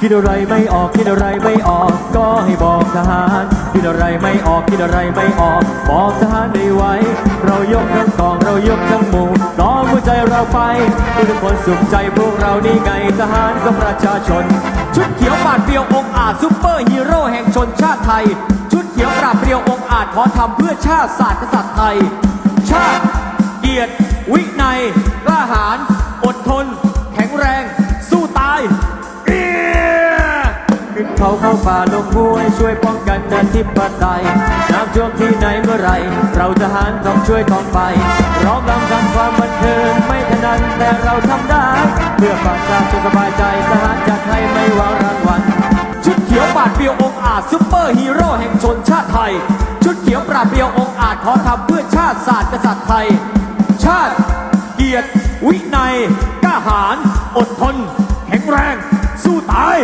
คิดอะไรไม่ออกคิดอะไรไม่ออก ก็ให้บอกทหารคิดอะไรไม่ออกคิดอะไรไม่ออก บอกทหารได้ไว้ เรายกทั้งกองเรายกทั้งหมู่น้อมหัวใจเราไปทุกคนสุขใจพวกเรานี่ไงทหารกับประชาชน ชุดเขียวปาดเปรียวองอาจซุปเปอร์ฮีโร่แห่งชนชาติไทย ชุดเขียวปราบเปรียวองอาจขอทำเพื่อชาติศาสตร์กษัตริย์ไทย ชาติเกียรติ ขึ้นเขาเข้าป่าลงห้วยช่วยป้องกันอธิปไตยน้ำท่วมที่ไหนเมื่อไร เราทหารต้องช่วยต้องไปร้องรำทำความบันเทิงไม่ถนัดแต่เราทำได้ เพื่อฝั่งชาติจะสบายใจทหารจัดให้ไม่หวางรางวัลชุดเขียวปาดเปียวองอาจซุปเปอร์ฮีโร่แห่งชนชาติไทย ชุดเขียวปราดเปียวองอาจขอทำเพื่อชาติศาสตร์กษัตริย์ไทย ชาติเกียรติวินัยกล้าหาญอดทน แข็งแรง สู้ตาย